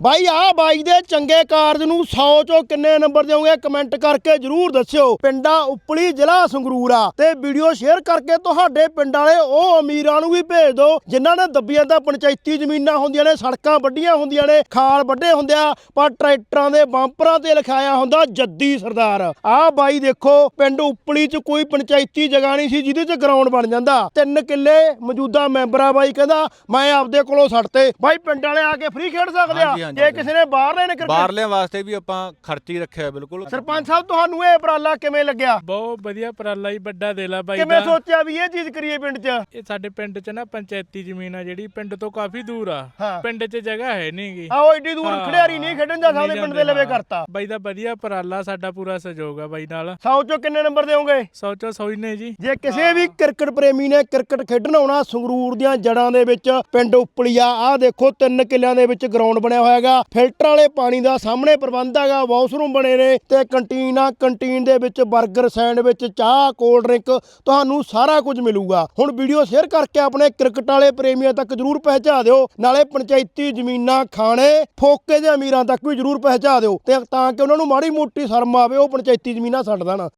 ਬਾਈ ਆ ਬਾਈ ਦੇ ਚੰਗੇ ਕਾਰਜ ਨੂੰ 100 ਚੋਂ ਕਿੰਨੇ ਨੰਬਰ ਦਿਓਗੇ? ਕਮੈਂਟ ਕਰਕੇ ਜਰੂਰ ਦੱਸਿਓ। ਪਿੰਡਾਂ ਉਪਲੀ, ਜ਼ਿਲ੍ਹਾ ਸੰਗਰੂਰ ਆ। ਤੇ ਵੀਡੀਓ ਸ਼ੇਅਰ ਕਰਕੇ ਤੁਹਾਡੇ ਪਿੰਡ ਵਾਲੇ ਉਹ ਅਮੀਰਾਂ ਨੂੰ ਵੀ ਭੇਜ ਦਿਓ, ਜਿਨ੍ਹਾਂ ਨੇ ਦੱਬੀਆਂ ਤਾਂ ਪੰਚਾਇਤੀ ਜ਼ਮੀਨਾਂ ਹੁੰਦੀਆਂ ਨੇ, ਸੜਕਾਂ ਵੱਡੀਆਂ ਹੁੰਦੀਆਂ ਨੇ, ਖਾਲ ਵੱਡੇ ਹੁੰਦੇ ਆ, ਪਰ ਟਰੈਕਟਰਾਂ ਦੇ ਬੰਪਰਾਂ ਤੇ ਲਿਖਾਇਆ ਹੁੰਦਾ ਜੱਦੀ ਸਰਦਾਰ। ਆ ਬਾਈ ਦੇਖੋ, ਪਿੰਡ ਉਪਲੀ 'ਚ ਕੋਈ ਪੰਚਾਇਤੀ ਜਗ੍ਹਾ ਨਹੀਂ ਸੀ, ਜਿਹਦੇ 'ਚ ਗਰਾਊਂਡ ਬਣ ਜਾਂਦਾ। ਤਿੰਨ ਕਿੱਲੇ ਮੌਜੂਦਾ ਮੈਂਬਰਾਂ ਬਾਈ ਕਹਿੰਦਾ, ਮੈਂ ਆਪਦੇ ਕੋਲੋਂ ਛੱਡਤੇ ਬਾਈ, ਪਿੰਡ ਵਾਲੇ ਆ ਕੇ ਫ੍ਰੀ ਖੇਡ ਸਕਦੇ ਆ? ਹਾਂਜੀ, ਜੇ। ਕਿਸੇ ਨੇ ਬਾਹਰ ਲੈਣੇ ਕ੍ਰਿਕਟ ਬਾਹਰਲਿਆਂ ਵਾਸਤੇ ਵੀ ਆਪਾਂ ਖਰਚ ਹੀ ਰੱਖਿਆ ਬਿਲਕੁਲ। ਸਰਪੰਚ ਸਾਹਿਬ ਤੁਹਾਨੂੰ ਇਹ ਉਪਰਾਲਾ ਕਿਵੇਂ ਲੱਗਿਆ? ਬਹੁਤ ਵਧੀਆ ਉਪਰਾਲਾ ਹੀ ਵੱਡਾ ਦੇਲਾ ਬਾਈ ਕਿਵੇਂ ਦਾ। ਸੋਚਿਆ ਵੀ ਇਹ ਚੀਜ਼ ਕਰੀਏ ਪਿੰਡ 'ਚ? ਇਹ ਸਾਡੇ ਪਿੰਡ 'ਚ ਨਾ ਪੰਚਾਇਤੀ ਜ਼ਮੀਨ ਆ ਜਿਹੜੀ ਪਿੰਡ ਤੋਂ ਕਾਫੀ ਦੂਰ ਆ। ਹਾਂ। ਪਿੰਡ 'ਚ ਜਗ੍ਹਾ ਹੈ ਨਹੀਂਗੀ ਆਓ ਏਡੀ ਦੂਰ ਖੜਿਆਰੀ ਨਹੀਂ ਖੇਡਣ ਜਾ ਸਕਦੇ ਪਿੰਡ ਦੇ ਲਵੇ ਕਰਤਾ। ਬਾਈ ਦਾ ਵਧੀਆ ਉਪਰਾਲਾ ਸਾਡਾ ਪੂਰਾ ਸਹਿਯੋਗ ਆ ਬਾਈ ਨਾਲ। ਸੌ ਚੋਂ ਕਿੰਨੇ ਨੰਬਰ ਦੇਵੋਗੇ ਸੋਚੋ ਸੋਈ ਨੇ ਜੀ। ਜੇ ਕਿਸੇ ਵੀ ਕ੍ਰਿਕਟ ਪ੍ਰੇਮੀ ਨੇ ਕ੍ਰਿਕਟ ਖੇਡਣ ਆਉਣਾ ਸੰਗਰੂਰ ਦੀਆਂ ਜੜਾਂ ਦੇ ਵਿੱਚ ਪਿੰਡ ਉਪਲੀਆ ਆਹ ਦੇਖੋ ਤਿੰਨ ਕਿੱਲਿਆਂ ਦੇ ਵਿੱਚ ਗਰਾਊਂਡ ਬਣਿਆ ਹੋਇਆ ਹੈਗਾ। ਫਿਲਟਰ ਵਾਲੇ ਪਾਣੀ ਦਾ ਸਾਹਮਣੇ ਪ੍ਰਬੰਧ ਹੈਗਾ, ਵਾਸ਼ਰੂਮ ਬਣੇ ਨੇ ਤੇ ਕੰਟੀਨ ਆ, ਕੰਟੀਨ ਦੇ ਵਿੱਚ 버ਗਰ ਸੈਂਡਵਿਚ, ਚਾਹ, ਕੋਲਡ ਡਰਿੰਕ, ਤੁਹਾਨੂੰ ਸਾਰਾ ਕੁਝ ਮਿਲੂਗਾ। ਹੁਣ ਵੀਡੀਓ ਸ਼ੇਅਰ ਕਰਕੇ ਆਪਣੇ ਕ੍ਰਿਕਟ ਵਾਲੇ ਪ੍ਰੇਮੀਆਂ ਤੱਕ ਜਰੂਰ ਪਹੁੰਚਾ ਦਿਓ। ਨਾਲੇ ਪੰਚਾਇਤੀ ਜ਼ਮੀਨਾਂ, ਖਾਣੇ, ਫੋਕੇ ਦੇ ਅਮੀਰਾਂ ਤੱਕ ਵੀ ਜਰੂਰ ਪਹੁੰਚਾ ਦਿਓ ਤੇ ਤਾਂ ਕਿ ਉਹਨਾਂ ਨੂੰ ਮਾੜੀ ਮੋਟੀ ਸ਼ਰਮ ਆਵੇ, ਉਹ ਪੰਚਾਇਤੀ ਜ਼ਮੀਨਾਂ ਛੱਡ ਦੇਣ।